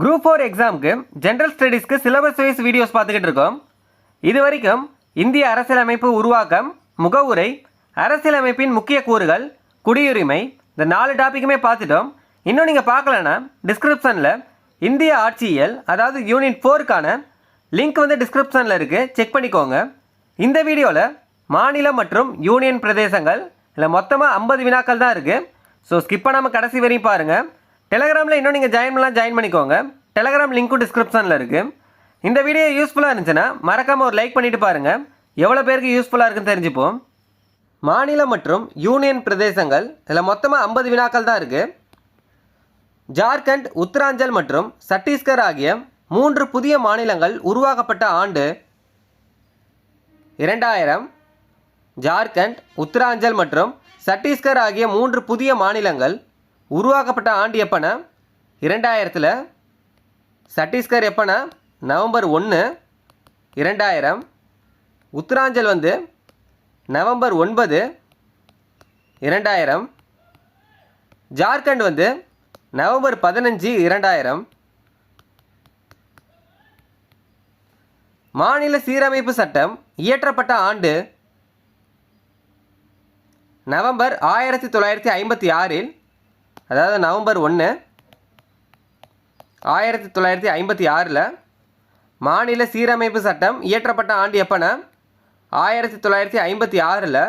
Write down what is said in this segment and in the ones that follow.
Group four எக்ஸாமுக்கு general ஸ்டடீஸ்க்கு syllabus wise videos பார்த்துக்கிட்டு இருக்கோம். இது வரைக்கும் இந்திய அரசியலமைப்பு உருவாக்கம் முகவுரை அரசியலமைப்பின் முக்கிய கூறுகள் குடியுரிமை இந்த நாலு டாப்பிக்குமே பார்த்துட்டோம். இன்னும் நீங்கள் பார்க்கலன்னா டிஸ்கிரிப்ஷனில் இந்திய ஆட்சியியல் அதாவது யூனிட் ஃபோருக்கான லிங்க் வந்து டிஸ்கிரிப்ஷனில் இருக்குது செக் பண்ணிக்கோங்க. இந்த வீடியோவில் மாநிலம் மற்றும் யூனியன் பிரதேசங்கள் இல்லை மொத்தமாக ஐம்பது வினாக்கள் தான் இருக்குது ஸோ ஸ்கிப் பண்ணாமல் கடைசி வரையும் பாருங்கள் டெலகிராமில் இன்னும் நீங்கள் ஜாயின் பண்ணலாம் ஜாயின் பண்ணிக்கோங்க. டெலகிராம் லிங்க்கும் டிஸ்கிரிப்ஷனில் இருக்குது இந்த வீடியோ யூஸ்ஃபுல்லாக இருந்துச்சுன்னா மறக்காமல் ஒரு லைக் பண்ணிவிட்டு பாருங்கள் எவ்வளோ பேருக்கு யூஸ்ஃபுல்லாக இருக்குன்னு தெரிஞ்சுப்போம். மாநிலம் மற்றும் யூனியன் பிரதேசங்கள் இதில் மொத்தமாக ஐம்பது வினாக்கள் தான் இருக்குது ஜார்க்கண்ட் உத்தராஞ்சல் மற்றும் சத்தீஸ்கர் ஆகிய மூன்று புதிய மாநிலங்கள் உருவாக்கப்பட்ட ஆண்டு இரண்டாயிரம். ஜார்க்கண்ட் உத்தராஞ்சல் மற்றும் சத்தீஸ்கர் ஆகிய மூன்று புதிய மாநிலங்கள் உருவாக்கப்பட்ட ஆண்டு எப்போனா இரண்டாயிரத்தில் சத்தீஸ்கர் எப்போனா நவம்பர் ஒன்று இரண்டாயிரம். உத்தராஞ்சல் வந்து நவம்பர் ஒன்பது இரண்டாயிரம். ஜார்க்கண்ட் வந்து நவம்பர் பதினஞ்சு இரண்டாயிரம். மாநில சீரமைப்பு சட்டம் இயற்றப்பட்ட ஆண்டு நவம்பர் ஆயிரத்தி தொள்ளாயிரத்தி ஐம்பத்தி ஆறில் அதாவது நவம்பர் ஒன்று ஆயிரத்தி தொள்ளாயிரத்தி ஐம்பத்தி ஆறில் மாநில சீரமைப்பு சட்டம் இயற்றப்பட்ட ஆண்டு எப்போனா? ஆயிரத்தி தொள்ளாயிரத்தி ஐம்பத்தி ஆறில்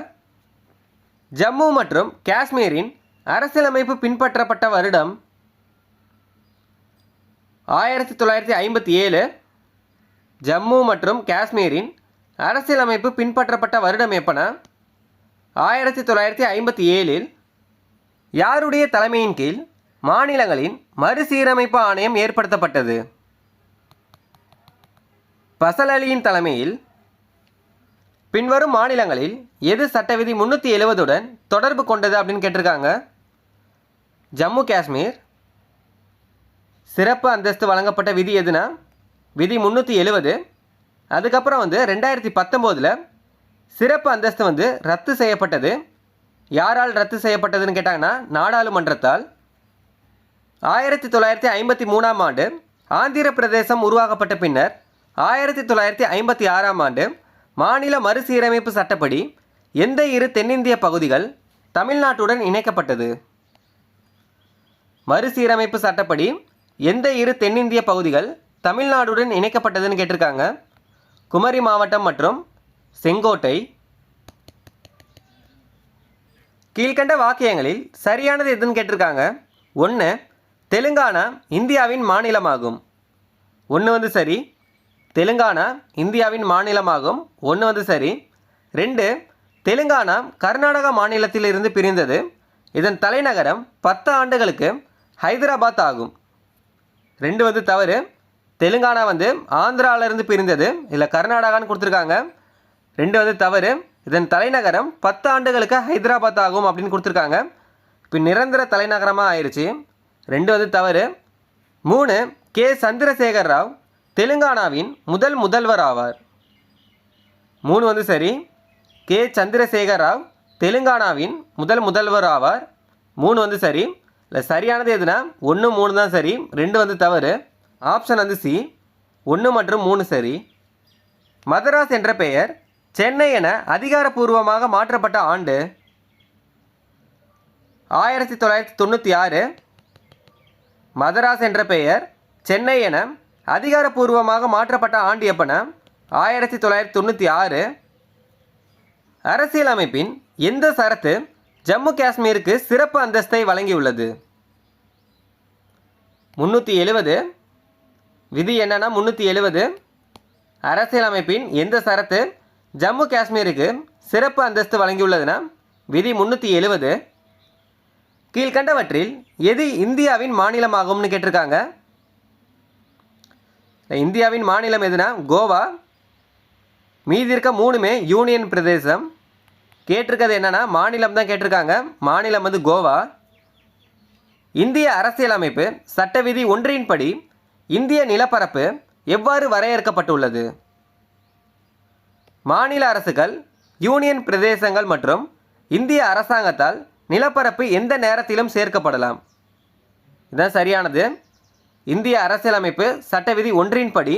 ஜம்மு மற்றும் காஷ்மீரின் அரசியலமைப்பு பின்பற்றப்பட்ட வருடம் ஆயிரத்தி தொள்ளாயிரத்தி ஐம்பத்தி ஏழு ஜம்மு மற்றும் காஷ்மீரின் அரசியலமைப்பு பின்பற்றப்பட்ட வருடம் எப்போனா? ஆயிரத்தி தொள்ளாயிரத்தி ஐம்பத்தி ஏழில் யாருடைய தலைமையின் கீழ் மாநிலங்களின் மறுசீரமைப்பு ஆணையம் ஏற்படுத்தப்பட்டது? பசல் அலியின் தலைமையில் பின்வரும் மாநிலங்களில் எது சட்டவிதி முந்நூற்றி எழுவதுடன் தொடர்பு கொண்டது அப்படின்னு கேட்டிருக்காங்க. ஜம்மு காஷ்மீர் சிறப்பு அந்தஸ்து வழங்கப்பட்ட விதி எதுனா? விதி முந்நூற்றி எழுபது அதுக்கப்புறம் வந்து ரெண்டாயிரத்தி பத்தொம்போதில் சிறப்பு அந்தஸ்து வந்து ரத்து செய்யப்பட்டது. யாரால் ரத்து செய்யப்பட்டதுன்னு கேட்டாங்கன்னா நாடாளுமன்றத்தால் ஆயிரத்தி தொள்ளாயிரத்தி ஐம்பத்தி மூணாம் ஆண்டு ஆந்திர பிரதேசம் உருவாக்கப்பட்ட பின்னர் ஆயிரத்தி தொள்ளாயிரத்தி ஐம்பத்தி ஆறாம் ஆண்டு மாநில மறுசீரமைப்பு சட்டப்படி எந்த இரு தென்னிந்திய பகுதிகள் தமிழ்நாட்டுடன் இணைக்கப்பட்டது? மறுசீரமைப்பு சட்டப்படி எந்த இரு தென்னிந்திய பகுதிகள் தமிழ்நாடுடன் இணைக்கப்பட்டதுன்னு கேட்டிருக்காங்க. குமரி மாவட்டம் மற்றும் செங்கோட்டை கீழ்கண்ட வாக்கியங்களில் சரியானது எதுன்னு கேட்டிருக்காங்க? ஒன்று தெலுங்கானா இந்தியாவின் மாநிலமாகும். ஒன்று வந்து சரி தெலுங்கானா இந்தியாவின் மாநிலமாகும். ஒன்று வந்து சரி. ரெண்டு தெலுங்கானா கர்நாடகா மாநிலத்திலிருந்து பிரிந்தது. இதன் தலைநகரம் பத்து ஆண்டுகளுக்கு ஹைதராபாத் ஆகும். ரெண்டு வந்து தவறு தெலுங்கானா வந்து ஆந்திராவிலிருந்து பிரிந்தது. இல்லை கர்நாடகான்னு கொடுத்துருக்காங்க. ரெண்டு வந்து தவறு இதன் தலைநகரம் பத்து ஆண்டுகளுக்கு ஹைதராபாத் ஆகும் அப்படின்னு கொடுத்துருக்காங்க. இப்போ நிரந்தர தலைநகரமாக ஆயிடுச்சு ரெண்டு வந்து தவறு மூணு கே. சந்திரசேகர் ராவ் தெலுங்கானாவின் முதல் முதல்வர் ஆவார். மூணு வந்து சரி கே. சந்திரசேகர் ராவ் தெலுங்கானாவின் முதல் முதல்வர் ஆவார். மூணு வந்து சரி இல்லை சரியானது எதுனா ஒன்று மூணு தான் சரி ரெண்டு வந்து தவறு. ஆப்ஷன் வந்து சி ஒன்று மற்றும் மூணு சரி. மதராஸ் என்ற பெயர் சென்னை என அதிகாரப்பூர்வமாக மாற்றப்பட்ட ஆண்டு ஆயிரத்தி தொள்ளாயிரத்தி தொண்ணூற்றி ஆறு. மதராஸ் என்ற பெயர் சென்னை என அதிகாரப்பூர்வமாக மாற்றப்பட்ட ஆண்டு எப்பன? ஆயிரத்தி தொள்ளாயிரத்தி தொண்ணூற்றி ஆறு. அரசியலமைப்பின் எந்த சரத்து ஜம்மு காஷ்மீருக்கு சிறப்பு அந்தஸ்தை வழங்கியுள்ளது? முந்நூற்றி எழுபது விதி என்னன்னா முந்நூற்றி எழுபது அரசியலமைப்பின் எந்த சரத்து ஜம்மு காஷ்மீருக்கு சிறப்பு அந்தஸ்து வழங்கியுள்ளதுன்னா விதி முந்நூற்றி எழுவது. கீழ்கண்டவற்றில் எது இந்தியாவின் மாநிலமாகும்னு கேட்டிருக்காங்க. இந்தியாவின் மாநிலம் எதுனா கோவா. மீதி இருக்க மூணுமே யூனியன் பிரதேசம். கேட்டிருக்கிறது என்னென்னா மாநிலம் தான் கேட்டிருக்காங்க. மாநிலம் வந்து கோவா. இந்திய அரசியலமைப்பு சட்ட விதி ஒன்றின்படி இந்திய நிலப்பரப்பு எவ்வாறு வரையறுக்கப்பட்டுள்ளது? மாநில அரசுகள் யூனியன் பிரதேசங்கள் மற்றும் இந்திய அரசாங்கத்தால் நிலப்பரப்பு எந்த நேரத்திலும் சேர்க்கப்படலாம். இதுதான் சரியானது. இந்திய அரசியலமைப்பு சட்ட விதி ஒன்றின்படி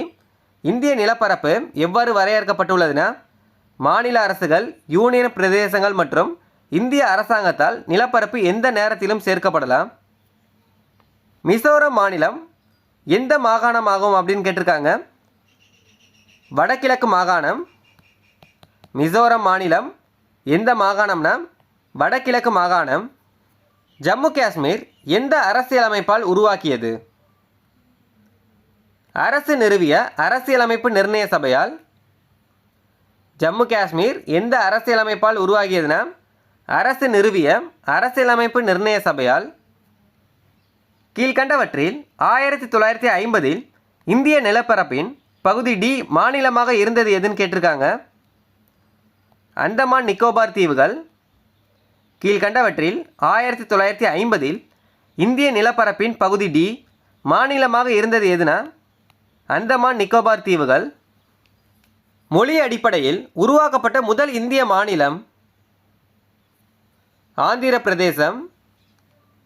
இந்திய நிலப்பரப்பு எவ்வாறு வரையறுக்கப்பட்டுள்ளதுன்னா மாநில அரசுகள் யூனியன் பிரதேசங்கள் மற்றும் இந்திய அரசாங்கத்தால் நிலப்பரப்பு எந்த நேரத்திலும் சேர்க்கப்படலாம். மிசோரம் மாநிலம் எந்த மாகாணமாகும் அப்படின்னு கேட்டிருக்காங்க. வடகிழக்கு மாகாணம் மிசோரம் மாநிலம் எந்த மாகாணம்னா வடகிழக்கு மாகாணம் ஜம்மு காஷ்மீர் எந்த அரசியலமைப்பால் உருவாக்கியது? அரசு நிறுவிய அரசியலமைப்பு நிர்ணய சபையால் ஜம்மு காஷ்மீர் எந்த அரசியலமைப்பால் உருவாகியதுனா அரசு நிறுவிய அரசியலமைப்பு நிர்ணய சபையால் கீழ்கண்டவற்றில் ஆயிரத்தி தொள்ளாயிரத்தி ஐம்பதில் இந்திய நிலப்பரப்பின் பகுதி டி மாநிலமாக இருந்தது எதுன்னு கேட்டிருக்காங்க. அந்தமான் நிக்கோபார் தீவுகள் கீழ்கண்டவற்றில் ஆயிரத்தி தொள்ளாயிரத்தி ஐம்பதில் இந்திய நிலப்பரப்பின் பகுதி டி மாநிலமாக இருந்தது எதுனா? அந்தமான் நிக்கோபார் தீவுகள் மொழி அடிப்படையில் உருவாக்கப்பட்ட முதல் இந்திய மாநிலம் ஆந்திர பிரதேசம்.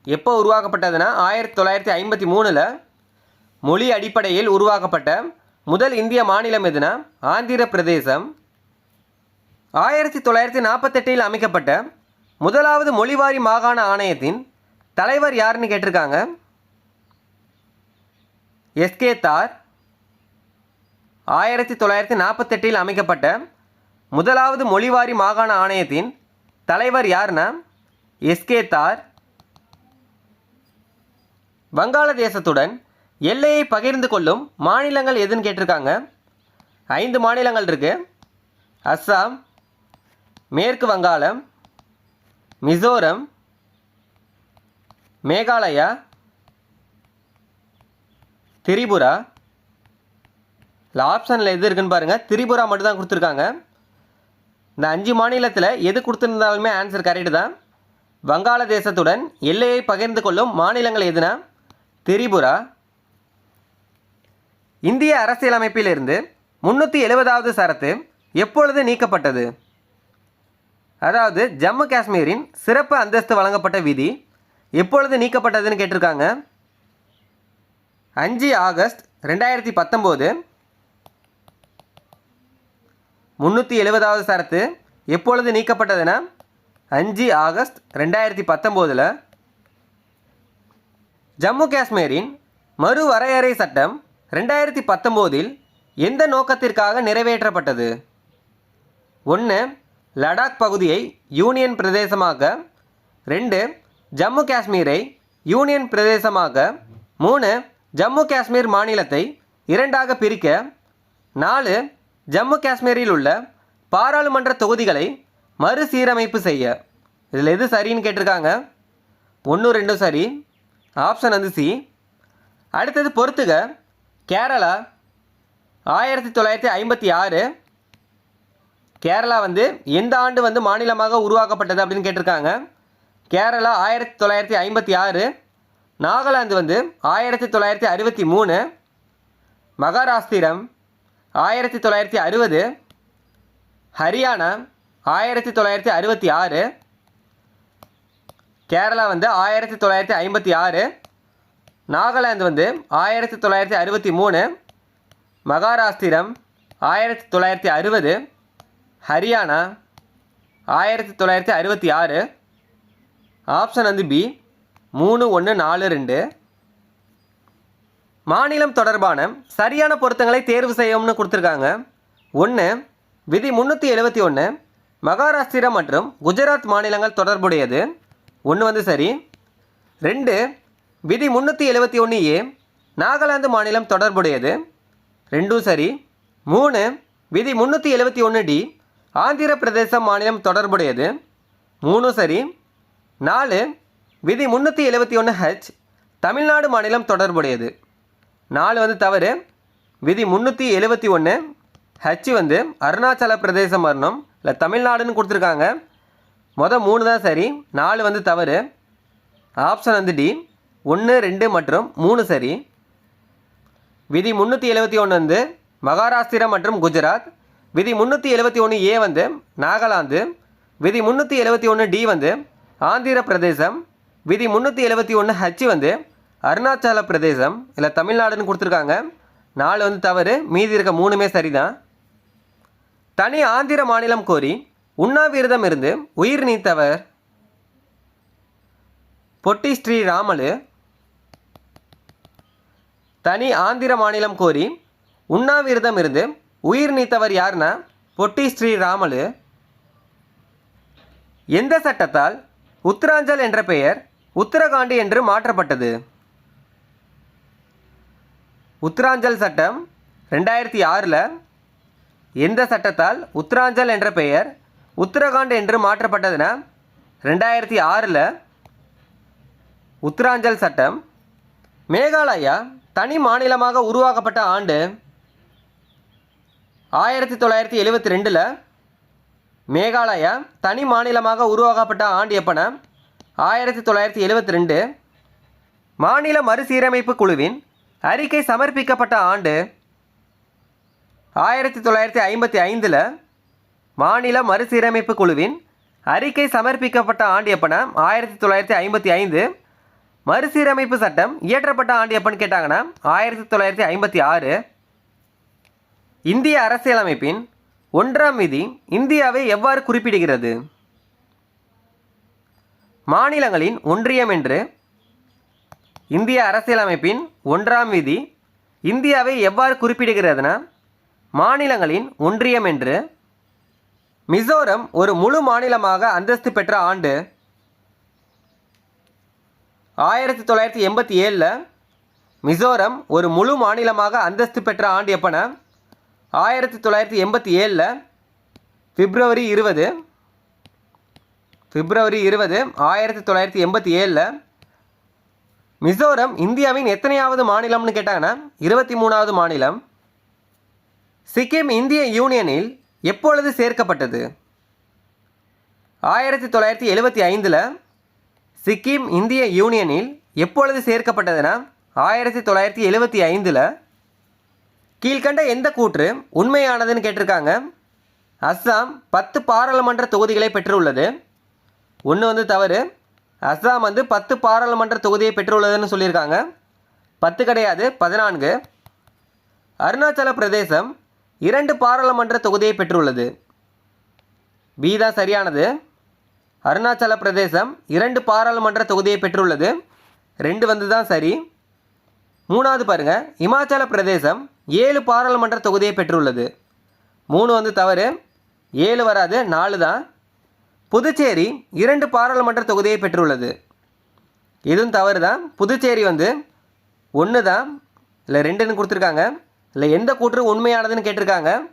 எப்போ உருவாக்கப்பட்டதுன்னா ஆயிரத்தி தொள்ளாயிரத்தி ஐம்பத்தி மூணில் மொழி அடிப்படையில் உருவாக்கப்பட்ட முதல் இந்திய மாநிலம் எதுனா? ஆந்திர பிரதேசம். ஆயிரத்தி தொள்ளாயிரத்தி நாற்பத்தெட்டில் அமைக்கப்பட்ட முதலாவது மொழிவாரி மாகாண ஆணையத்தின் தலைவர் யாருன்னு கேட்டிருக்காங்க? எஸ்கே தார். ஆயிரத்தி தொள்ளாயிரத்தி நாற்பத்தெட்டில் அமைக்கப்பட்ட முதலாவது மொழிவாரி மாகாண ஆணையத்தின் தலைவர் யாருன்னா? எஸ்கே தார். வங்காளதேசத்துடன் எல்லையை பகிர்ந்து கொள்ளும் மாநிலங்கள் எதுன்னு கேட்டிருக்காங்க? ஐந்து மாநிலங்கள் இருக்குது அஸ்ஸாம் மேற்கு வங்காளம் மிசோரம் மேகாலயா திரிபுரா. இல்லை ஆப்ஷனில் எது இருக்குன்னு பாருங்கள் திரிபுரா மட்டும் தான் கொடுத்துருக்காங்க. இந்த அஞ்சு மாநிலத்தில் எது கொடுத்துருந்தாலுமே ஆன்சர் கரெக்டு தான். வங்காளதேசத்துடன் எல்லையை பகிர்ந்து கொள்ளும் மாநிலங்கள் எதுனா? திரிபுரா. இந்திய அரசியலமைப்பிலிருந்து முன்னூற்றி எழுபதாவது சரத்து எப்பொழுது நீக்கப்பட்டது? அதாவது ஜம்மு காஷ்மீரின் சிறப்பு அந்தஸ்து வழங்கப்பட்ட விதி எப்பொழுது நீக்கப்பட்டதுன்னு கேட்டிருக்காங்க? அஞ்சு ஆகஸ்ட் ரெண்டாயிரத்தி பத்தொம்போது. முந்நூற்றி எழுபதாவது சரத்து எப்பொழுது நீக்கப்பட்டதுன்னா அஞ்சு ஆகஸ்ட் ரெண்டாயிரத்தி பத்தொம்போதில். ஜம்மு காஷ்மீரின் மறு வரையறை சட்டம் ரெண்டாயிரத்தி பத்தொம்போதில் எந்த நோக்கத்திற்காக நிறைவேற்றப்பட்டது? ஒன்று லடாக் பகுதியை யூனியன் பிரதேசமாக ரெண்டு ஜம்மு காஷ்மீரை யூனியன் பிரதேசமாக மூணு ஜம்மு காஷ்மீர் மாநிலத்தை இரண்டாக பிரிக்க நாலு ஜம்மு காஷ்மீரில் உள்ள பாராளுமன்ற தொகுதிகளை மறுசீரமைப்பு செய்ய. இதில் எது சரின்னு கேட்டிருக்காங்க? ஒன்று ரெண்டும் சரி. ஆப்ஷன் வந்து சி. அடுத்தது பொறுத்துக. கேரளா ஆயிரத்தி தொள்ளாயிரத்தி ஐம்பத்தி ஆறு கேரளா வந்து எந்த ஆண்டு வந்து மாநிலமாக உருவாக்கப்பட்டது அப்படின்னு கேட்டிருக்காங்க? கேரளா ஆயிரத்தி தொள்ளாயிரத்தி ஐம்பத்தி ஆறு நாகாலாந்து வந்து ஆயிரத்தி தொள்ளாயிரத்தி அறுபத்தி மூணு மகாராஷ்டிரம் ஆயிரத்தி தொள்ளாயிரத்தி அறுபது ஹரியானா ஆயிரத்தி தொள்ளாயிரத்தி அறுபத்தி ஆறு கேரளா வந்து ஆயிரத்தி தொள்ளாயிரத்தி ஐம்பத்தி ஆறு நாகாலாந்து வந்து ஆயிரத்தி தொள்ளாயிரத்தி அறுபத்தி மூணு மகாராஷ்டிரம் ஆயிரத்தி தொள்ளாயிரத்தி அறுபது ஹரியானா ஆயிரத்தி தொள்ளாயிரத்தி அறுபத்தி ஆறு. ஆப்ஷன் வந்து பி மூணு ஒன்று நாலு ரெண்டு. மாநிலம் தொடர்பான சரியான பொருத்தங்களை தேர்வு செய்யணும்னு கொடுத்துருக்காங்க. ஒன்று விதி முந்நூற்றி எழுபத்தி ஒன்று மகாராஷ்டிரா மற்றும் குஜராத் மாநிலங்கள் தொடர்புடையது. ஒன்று வந்து சரி. ரெண்டு விதி முந்நூற்றி எழுபத்தி ஒன்று ஏ நாகாலாந்து மாநிலம் தொடர்புடையது. ரெண்டும் சரி. மூணு விதி முந்நூற்றி எழுபத்தி ஒன்று டி ஆந்திர பிரதேசம் மாநிலம் தொடர்புடையது. மூணும் சரி. நாலு. விதி முந்நூற்றி எழுபத்தி ஒன்று ஹெச் தமிழ்நாடு மாநிலம் தொடர்புடையது. நாலு வந்து தவறு. விதி முந்நூற்றி எழுபத்தி ஒன்று ஹச் வந்து அருணாச்சல பிரதேசம் வரணும் இல்லை தமிழ்நாடுன்னு கொடுத்துருக்காங்க. மொதல் மூணு தான் சரி. நாலு வந்து தவறு. ஆப்ஷன் வந்து டி. ஒன்று ரெண்டு மற்றும் மூணு சரி. விதி முந்நூற்றி எழுபத்தி ஒன்று வந்து மகாராஷ்டிரா மற்றும் குஜராத். விதி முந்நூற்றி எழுபத்தி ஒன்று ஏ வந்து நாகாலாந்து விதி முந்நூற்றி எழுபத்தி ஒன்று டி வந்து ஆந்திர பிரதேசம் விதி முந்நூற்றி எழுபத்தி ஒன்று ஹச் வந்து அருணாச்சல பிரதேசம் இல்லை தமிழ்நாடுன்னு கொடுத்துருக்காங்க. நாலு வந்து தவறு மீதி இருக்க மூணுமே சரிதான். தனி ஆந்திர மாநிலம் கோரி உண்ணாவிரதம் இருந்து உயிர் நீத்தவர் பொட்டி ஸ்ரீராமலு. தனி ஆந்திர மாநிலம் கோரி உண்ணாவிரதம் இருந்து உயிர் நீத்தவர் யாருன்னா? பொட்டி ஸ்ரீராமலு எந்த சட்டத்தால் உத்தராஞ்சல் என்ற பெயர் உத்தரகாண்டி என்று மாற்றப்பட்டது? உத்தராஞ்சல் சட்டம் ரெண்டாயிரத்தி ஆறில் எந்த சட்டத்தால் உத்தராஞ்சல் என்ற பெயர் உத்தரகாண்ட் என்று மாற்றப்பட்டதுன்னா? ரெண்டாயிரத்தி ஆறில் உத்தராஞ்சல் சட்டம் மேகாலயா தனி மாநிலமாக உருவாக்கப்பட்ட ஆண்டு ஆயிரத்தி தொள்ளாயிரத்தி எழுபத்தி ரெண்டில் மேகாலயா தனி மாநிலமாக உருவாக்கப்பட்ட ஆண்டு எப்பன ஆயிரத்தி தொள்ளாயிரத்தி எழுபத்தி ரெண்டு மாநில மறுசீரமைப்பு குழுவின் அறிக்கை சமர்ப்பிக்கப்பட்ட ஆண்டு ஆயிரத்தி தொள்ளாயிரத்தி ஐம்பத்தி ஐந்தில் மாநில மறுசீரமைப்பு குழுவின் அறிக்கை சமர்ப்பிக்கப்பட்ட ஆண்டு எப்பனா ஆயிரத்தி தொள்ளாயிரத்தி ஐம்பத்தி ஐந்து மறுசீரமைப்பு சட்டம் இயற்றப்பட்ட ஆண்டு எப்பன்னு கேட்டாங்கன்னா ஆயிரத்தி தொள்ளாயிரத்தி ஐம்பத்தி ஆறு இந்திய அரசியலமைப்பின் ஒன்றாம் விதி இந்தியாவை எவ்வாறு குறிப்பிடுகிறது? மாநிலங்களின் ஒன்றியம் என்று இந்திய அரசியலமைப்பின் ஒன்றாம் விதி இந்தியாவை எவ்வாறு குறிப்பிடுகிறதுனா மாநிலங்களின் ஒன்றியம் என்று மிசோரம் ஒரு முழு மாநிலமாக அந்தஸ்து பெற்ற ஆண்டு ஆயிரத்தி தொள்ளாயிரத்தி எண்பத்தி ஏழில் மிசோரம் ஒரு முழு மாநிலமாக அந்தஸ்து பெற்ற ஆண்டு எப்போனா ஆயிரத்தி தொள்ளாயிரத்தி எண்பத்தி ஏழில் பிப்ரவரி இருபது பிப்ரவரி இருபது ஆயிரத்தி தொள்ளாயிரத்தி எண்பத்தி ஏழில் மிசோரம் இந்தியாவின் எத்தனையாவது மாநிலம்னு கேட்டாங்கன்னா இருபத்தி மூணாவது மாநிலம். சிக்கிம் இந்திய யூனியனில் எப்பொழுது சேர்க்கப்பட்டது? ஆயிரத்தி தொள்ளாயிரத்தி எழுபத்தி ஐந்தில் சிக்கிம் இந்திய யூனியனில் எப்பொழுது சேர்க்கப்பட்டதுன்னா ஆயிரத்தி தொள்ளாயிரத்தி எழுபத்தி ஐந்தில் கீழ்கண்ட எந்த கூற்று உண்மையானதுன்னு கேட்டிருக்காங்க. அஸ்ஸாம் பத்து பாராளுமன்ற தொகுதிகளை பெற்றுள்ளது. ஒன்று வந்து தவறு. அஸ்ஸாம் வந்து பத்து பாராளுமன்ற தொகுதியை பெற்றுள்ளதுன்னு சொல்லியிருக்காங்க. பத்து கிடையாது பதினான்கு. அருணாச்சல பிரதேசம் இரண்டு பாராளுமன்ற தொகுதியை பெற்றுள்ளது. பி தான் சரியானது. அருணாச்சல பிரதேசம் இரண்டு பாராளுமன்ற தொகுதியை பெற்றுள்ளது. ரெண்டு வந்து தான் சரி. மூணாவது பாருங்கள் இமாச்சல பிரதேசம் ஏழு பாராளுமன்ற தொகுதியை பெற்றுள்ளது. மூணு வந்து தவறு ஏழு வராது நாலு தான். புதுச்சேரி இரண்டு பாராளுமன்ற தொகுதியை பெற்றுள்ளது. இதுவும் தவறு தான். புதுச்சேரி வந்து ஒன்று தான். இல்லை ரெண்டுன்னு கொடுத்துருக்காங்க. இல்லை எந்த கூற்று உண்மையானதுன்னு கேட்டிருக்காங்க.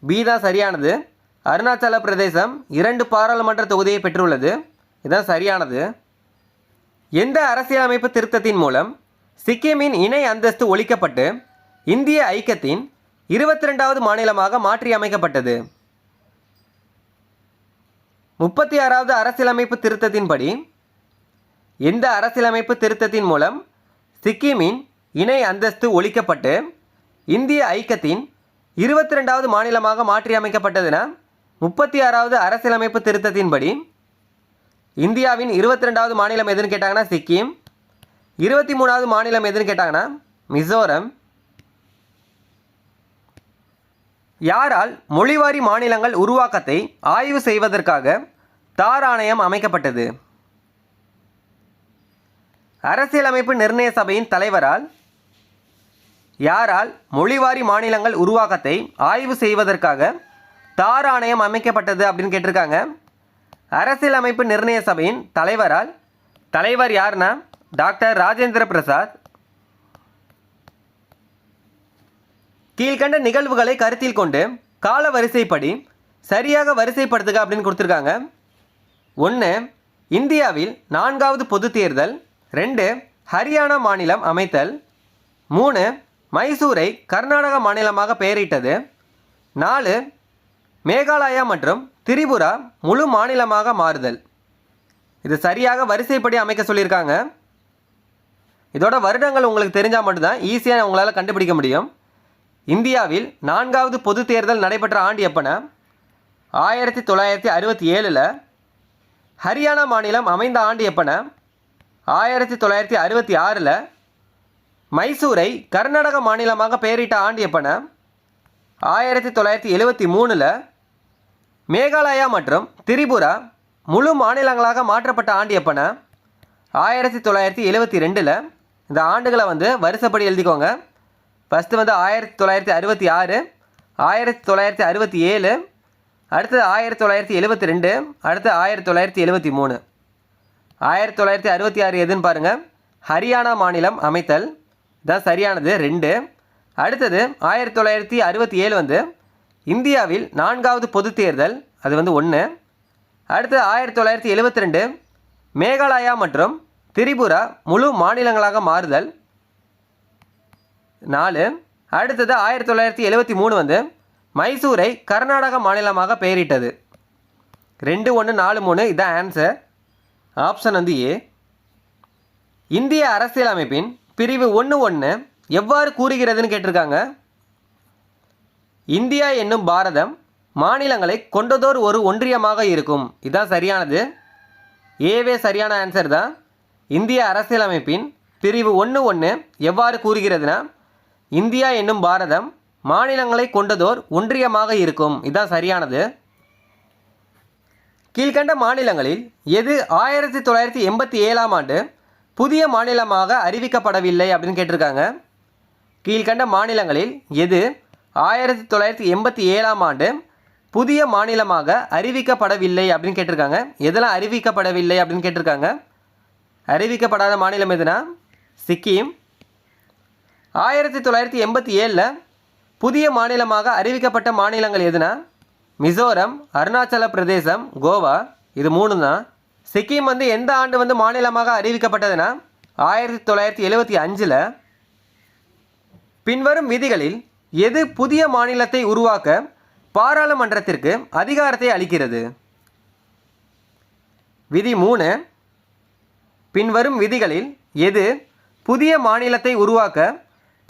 பி தான் சரியானது. அருணாச்சல பிரதேசம் இரண்டு பாராளுமன்ற தொகுதியை பெற்றுள்ளது. இதுதான் சரியானது. எந்த அரசியலமைப்பு திருத்தத்தின் மூலம் சிக்கிமின் இணை அந்தஸ்து ஒழிக்கப்பட்டு இந்திய ஐக்கியத்தின் இருபத்தி ரெண்டாவது மாநிலமாக மாற்றி அமைக்கப்பட்டது முப்பத்தி ஆறாவது அரசியலமைப்பு திருத்தத்தின்படி இந்த அரசியலமைப்பு திருத்தத்தின் மூலம் சிக்கிமின் இணை அந்தஸ்து ஒழிக்கப்பட்டு இந்திய ஐக்கியத்தின் இருபத்தி ரெண்டாவது மாநிலமாக மாற்றி அமைக்கப்பட்டதென முப்பத்தி ஆறாவது அரசியலமைப்பு திருத்தத்தின்படி இந்தியாவின் இருபத்தி ரெண்டாவது மாநிலம் எதுன்னு கேட்டாங்கன்னா சிக்கிம் இருபத்தி மூணாவது மாநிலம் எதுன்னு கேட்டாங்கன்னா மிசோரம் யாரால் மொழிவாரி மாநிலங்கள் உருவாக்கத்தை ஆய்வு செய்வதற்காக தார் ஆணையம் அமைக்கப்பட்டது. அரசியலமைப்பு நிர்ணய சபையின் தலைவரால் யாரால் மொழிவாரி மாநிலங்கள் உருவாக்கத்தை ஆய்வு செய்வதற்காக தார் ஆணையம் அமைக்கப்பட்டது அப்படின்னு கேட்டிருக்காங்க. அரசியலமைப்பு நிர்ணய சபையின் தலைவரால் தலைவர் யாருன்னா டாக்டர் ராஜேந்திர பிரசாத் கீழ்கண்ட நிகழ்வுகளை கருத்தில் கொண்டு கால வரிசைப்படி சரியாக வரிசைப்படுத்துக அப்படின்னு கொடுத்துருக்காங்க. ஒன்று இந்தியாவில் நான்காவது பொது தேர்தல். ரெண்டு ஹரியானா மாநிலம் அமைத்தல். மூணு மைசூரை கர்நாடக மாநிலமாக பெயரிட்டது. நாலு மேகாலயா மற்றும் திரிபுரா முழு மாநிலமாக மாறுதல். இது சரியாக வரிசைப்படி அமைக்க சொல்லியிருக்காங்க. இதோட வருடங்கள் உங்களுக்கு தெரிஞ்சால் மட்டும்தான் ஈஸியாக உங்களால் கண்டுபிடிக்க முடியும். இந்தியாவில் நான்காவது பொது தேர்தல் நடைபெற்ற ஆண்டு எப்பன ஆயிரத்தி தொள்ளாயிரத்தி அறுபத்தி ஏழில் ஹரியானா மாநிலம் அமைந்த ஆண்டு எப்பன ஆயிரத்தி தொள்ளாயிரத்தி அறுபத்தி ஆறில் மைசூரை கர்நாடக மாநிலமாக பெயரிட்ட ஆண்டு எப்பன ஆயிரத்தி தொள்ளாயிரத்தி எழுபத்தி மூணில் மேகாலயா மற்றும் திரிபுரா முழு மாநிலங்களாக மாற்றப்பட்ட ஆண்டு எப்பன ஆயிரத்தி தொள்ளாயிரத்தி எழுபத்தி ரெண்டில் இந்த ஆண்டுகளை வந்து வருஷப்படி எழுதிக்கோங்க. ஃபஸ்ட்டு வந்து ஆயிரத்தி தொள்ளாயிரத்தி அறுபத்தி ஆறு ஆயிரத்தி தொள்ளாயிரத்தி அறுபத்தி ஏழு அடுத்தது ஆயிரத்தி தொள்ளாயிரத்தி எழுபத்தி ரெண்டு அடுத்து ஆயிரத்தி தொள்ளாயிரத்தி எழுபத்தி மூணு. ஆயிரத்தி தொள்ளாயிரத்தி அறுபத்தி ஆறு எதுன்னு பாருங்கள் ஹரியானா மாநிலம் அமைத்தல். தான் சரியானது. ரெண்டு. அடுத்தது ஆயிரத்தி தொள்ளாயிரத்தி அறுபத்தி ஏழு வந்து இந்தியாவில் நான்காவது பொது தேர்தல். அது வந்து ஒன்று அடுத்து ஆயிரத்தி தொள்ளாயிரத்தி எழுபத்தி ரெண்டு மேகாலயா மற்றும் திரிபுரா முழு மாநிலங்களாக மாறுதல். நாலு அடுத்தது ஆயிரத்தி தொள்ளாயிரத்தி எழுபத்தி மூணு வந்து மைசூரை கர்நாடக மாநிலமாக பெயரிட்டது. ரெண்டு ஒன்று நாலு மூணு இதான் ஆன்சர் ஆப்ஷன் வந்து ஏ இந்திய அரசியலமைப்பின் பிரிவு ஒன்று ஒன்று எவ்வாறு கூறுகிறதுன்னு கேட்டிருக்காங்க. இந்தியா என்னும் பாரதம் மாநிலங்களை கொண்டதோர் ஒரு ஒன்றியமாக இருக்கும். இதான் சரியானது. ஏவே சரியான ஆன்சர் தான். இந்திய அரசியலமைப்பின் பிரிவு ஒன்று ஒன்று எவ்வாறு கூறுகிறதுனா இந்தியா என்னும் பாரதம் மாநிலங்களை கொண்டதோர் ஒன்றியமாக இருக்கும். இதான் சரியானது. கீழ்கண்ட மாநிலங்களில் எது ஆயிரத்தி தொள்ளாயிரத்தி எண்பத்தி ஏழாம் ஆண்டு புதிய மாநிலமாக அறிவிக்கப்படவில்லை அப்படின்னு கேட்டிருக்காங்க. கீழ்கண்ட மாநிலங்களில் எது ஆயிரத்தி தொள்ளாயிரத்தி எண்பத்தி ஏழாம் ஆண்டு புதிய மாநிலமாக அறிவிக்கப்படவில்லை அப்படின்னு கேட்டிருக்காங்க. எதெல்லாம் அறிவிக்கப்படவில்லை அப்படின்னு கேட்டிருக்காங்க? அறிவிக்கப்படாத மாநிலம் எதுனா? சிக்கிம் ஆயிரத்தி தொள்ளாயிரத்தி எண்பத்தி ஏழில் புதிய மாநிலமாக அறிவிக்கப்பட்ட மாநிலங்கள் எதுனா? மிசோரம் அருணாச்சல பிரதேசம் கோவா. இது மூணு தான் சிக்கிம் வந்து எந்த ஆண்டு வந்து மாநிலமாக அறிவிக்கப்பட்டதுன்னா ஆயிரத்தி தொள்ளாயிரத்தி எழுபத்தி அஞ்சில் பின்வரும் விதிகளில் எது புதிய மாநிலத்தை உருவாக்க பாராளுமன்றத்திற்கு அதிகாரத்தை அளிக்கிறது? விதி மூணு பின்வரும் விதிகளில் எது புதிய மாநிலத்தை உருவாக்க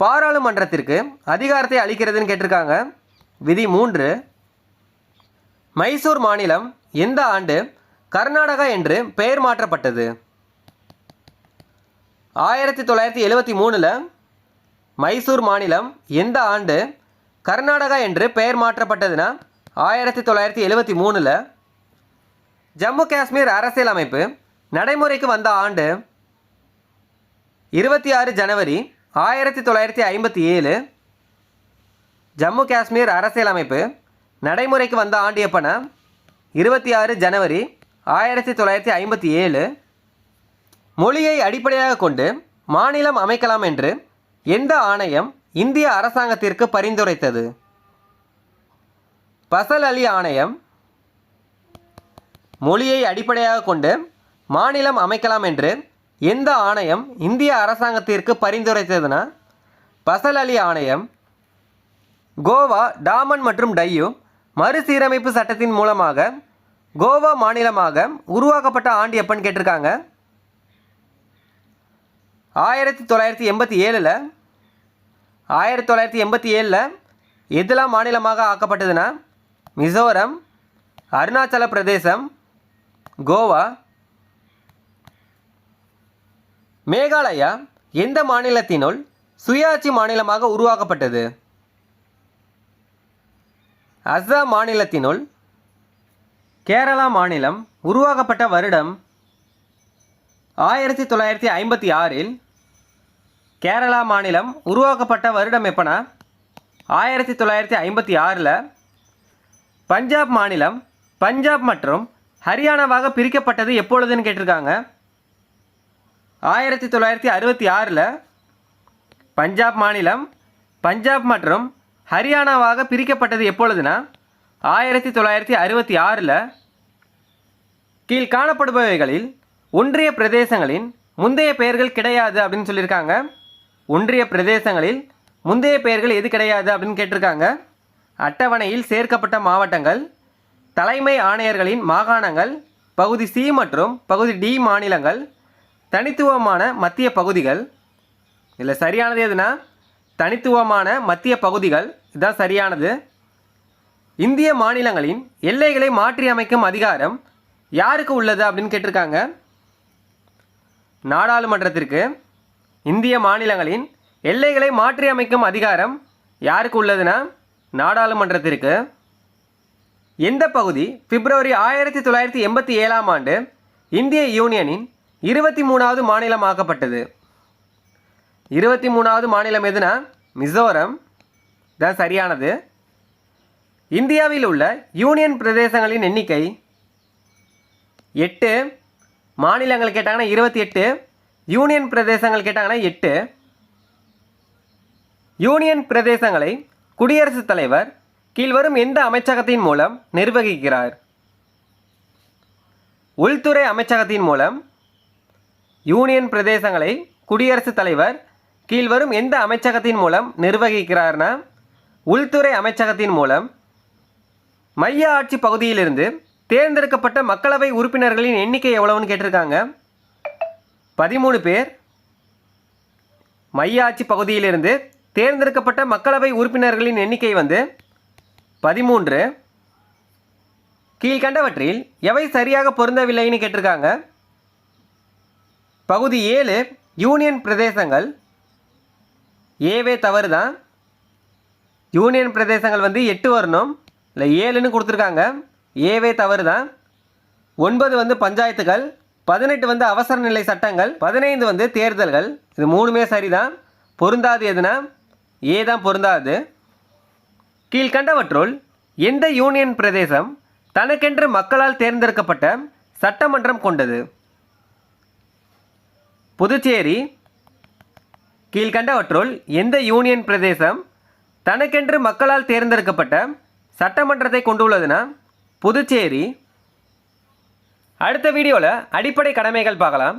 பாராளுமன்றத்திற்கு அதிகாரத்தை அளிக்கிறதுன்னு கேட்டிருக்காங்க. விதி மூன்று. மைசூர் மாநிலம் எந்த ஆண்டு கர்நாடகா என்று பெயர் மாற்றப்பட்டது? ஆயிரத்தி தொள்ளாயிரத்தி எழுபத்தி மூணில் மைசூர் மாநிலம் எந்த ஆண்டு கர்நாடகா என்று பெயர் மாற்றப்பட்டதுன்னா ஆயிரத்தி தொள்ளாயிரத்தி எழுபத்தி மூணில் ஜம்மு காஷ்மீர் அரசியலமைப்பு நடைமுறைக்கு வந்த ஆண்டு இருபத்தி ஆறு ஜனவரி ஆயிரத்தி தொள்ளாயிரத்தி ஐம்பத்தி ஏழு ஜம்மு காஷ்மீர் அரசியலமைப்பு நடைமுறைக்கு வந்த ஆண்டு எப்போனா இருபத்தி ஆறு ஜனவரி ஆயிரத்தி தொள்ளாயிரத்தி ஐம்பத்தி ஏழு மொழியை அடிப்படையாக கொண்டு மாநிலம் அமைக்கலாம் என்று எந்த ஆணையம் இந்திய அரசாங்கத்திற்கு பரிந்துரைத்தது? பசல் அலி ஆணையம் மொழியை அடிப்படையாக கொண்டு மாநிலம் அமைக்கலாம் என்று எந்த ஆணையம் இந்திய அரசாங்கத்திற்கு பரிந்துரைத்ததுன்னா? பசல் அலி ஆணையம் கோவா டாமன் மற்றும் டையூ மறுசீரமைப்பு சட்டத்தின் மூலமாக கோவா மாநிலமாக உருவாக்கப்பட்ட ஆண்டு எப்பன்னு கேட்டிருக்காங்க. ஆயிரத்தி தொள்ளாயிரத்தி எண்பத்தி ஏழில் ஆயிரத்தி தொள்ளாயிரத்தி எண்பத்தி ஏழில் எதெல்லாம் மாநிலமாக ஆக்கப்பட்டதுன்னா? மிசோரம் அருணாச்சல பிரதேசம் கோவா. மேகாலயா எந்த மாநிலத்தினுள் சுயாட்சி மாநிலமாக உருவாக்கப்பட்டது? அஸ்ஸாம் மாநிலத்தினுள் கேரளா மாநிலம் உருவாக்கப்பட்ட வருடம் ஆயிரத்தி தொள்ளாயிரத்தி ஐம்பத்தி ஆறில் கேரளா மாநிலம் உருவாக்கப்பட்ட வருடம் எப்போனா? ஆயிரத்தி தொள்ளாயிரத்தி ஐம்பத்தி ஆறில் பஞ்சாப் மாநிலம் பஞ்சாப் மற்றும் ஹரியானாவாக பிரிக்கப்பட்டது எப்பொழுதுன்னு கேட்டிருக்காங்க? ஆயிரத்தி தொள்ளாயிரத்தி அறுபத்தி ஆறில் பஞ்சாப் மாநிலம் பஞ்சாப் மற்றும் ஹரியானாவாக பிரிக்கப்பட்டது எப்பொழுதுனா ஆயிரத்தி தொள்ளாயிரத்தி அறுபத்தி ஆறில் கீழ் காணப்படுபவைகளில் ஒன்றிய பிரதேசங்களின் முந்தைய பெயர்கள் கிடையாது அப்படின்னு சொல்லியிருக்காங்க. ஒன்றிய பிரதேசங்களில் முந்தைய பெயர்கள் எது கிடையாது அப்படின்னு கேட்டிருக்காங்க. அட்டவணையில் சேர்க்கப்பட்ட மாவட்டங்கள் தலைமை ஆணையர்களின் மாகாணங்கள் பகுதி சி மற்றும் பகுதி டி மாநிலங்கள் தனித்துவமான மத்திய பகுதிகள். இதில் சரியானது எதுனா? தனித்துவமான மத்திய பகுதிகள். இதுதான் சரியானது. இந்திய மாநிலங்களின் எல்லைகளை மாற்றி அமைக்கும் அதிகாரம் யாருக்கு உள்ளது அப்படின்னு கேட்டிருக்காங்க? நாடாளுமன்றத்திற்கு இந்திய மாநிலங்களின் எல்லைகளை மாற்றி அமைக்கும் அதிகாரம் யாருக்கு உள்ளதுன்னா நாடாளுமன்றத்திற்கு. எந்த பகுதி? பிப்ரவரி ஆயிரத்தி தொள்ளாயிரத்தி எண்பத்தி ஏழாம் ஆண்டு இந்திய யூனியனின் இருபத்தி மூணாவது மாநிலமாக்கப்பட்டது. இருபத்தி மூணாவது மாநிலம் எதுனா? மிசோரம். தான் சரியானது. இந்தியாவில் உள்ள யூனியன் பிரதேசங்களின் எண்ணிக்கை எட்டு. மாநிலங்கள் கேட்டாங்கன்னா இருபத்தி எட்டு. யூனியன் பிரதேசங்கள் கேட்டாங்கன்னா எட்டு. யூனியன் பிரதேசங்களை குடியரசுத் தலைவர் கீழ்வரும் எந்த அமைச்சகத்தின் மூலம் நிர்வகிக்கிறார்? உள்துறை அமைச்சகத்தின் மூலம் யூனியன் பிரதேசங்களை குடியரசுத் தலைவர் கீழ்வரும் எந்த அமைச்சகத்தின் மூலம் நிர்வகிக்கிறார்னா உள்துறை அமைச்சகத்தின் மூலம் மைய ஆட்சி பகுதியிலிருந்து தேர்ந்தெடுக்கப்பட்ட மக்களவை உறுப்பினர்களின் எண்ணிக்கை எவ்வளவுன்னு கேட்டிருக்காங்க? பதிமூணு பேர். மைய ஆட்சி பகுதியிலிருந்து தேர்ந்தெடுக்கப்பட்ட மக்களவை உறுப்பினர்களின் எண்ணிக்கை வந்து பதிமூன்று. கீழ்கண்டவற்றில் எவை சரியாக பொருந்தவில்லைன்னு கேட்டிருக்காங்க? பகுதி ஏழு யூனியன் பிரதேசங்கள். ஏவே தவறு தான் யூனியன் பிரதேசங்கள் வந்து எட்டு வரணும். இல்லை ஏழுன்னு கொடுத்துருக்காங்க. ஏவே தவறு தான் ஒன்பது வந்து பஞ்சாயத்துகள். பதினெட்டு வந்து அவசர நிலை சட்டங்கள். பதினைந்து வந்து தேர்தல்கள். இது மூணுமே சரிதான். பொருந்தாது எதுனா? ஏ தான் பொருந்தாது. கீழ்கண்டவற்றுள் எந்த யூனியன் பிரதேசம் தனக்கென்று மக்களால் தேர்ந்தெடுக்கப்பட்ட சட்டமன்றம் கொண்டது? புதுச்சேரி கீழ்கண்டவற்றுள் எந்த யூனியன் பிரதேசம் தனக்கென்று மக்களால் தேர்ந்தெடுக்கப்பட்ட சட்டமன்றத்தை கொண்டுள்ளதுன்னா புதுச்சேரி. அடுத்த வீடியோவில் அடிப்படை கடமைகள் பார்க்கலாம்.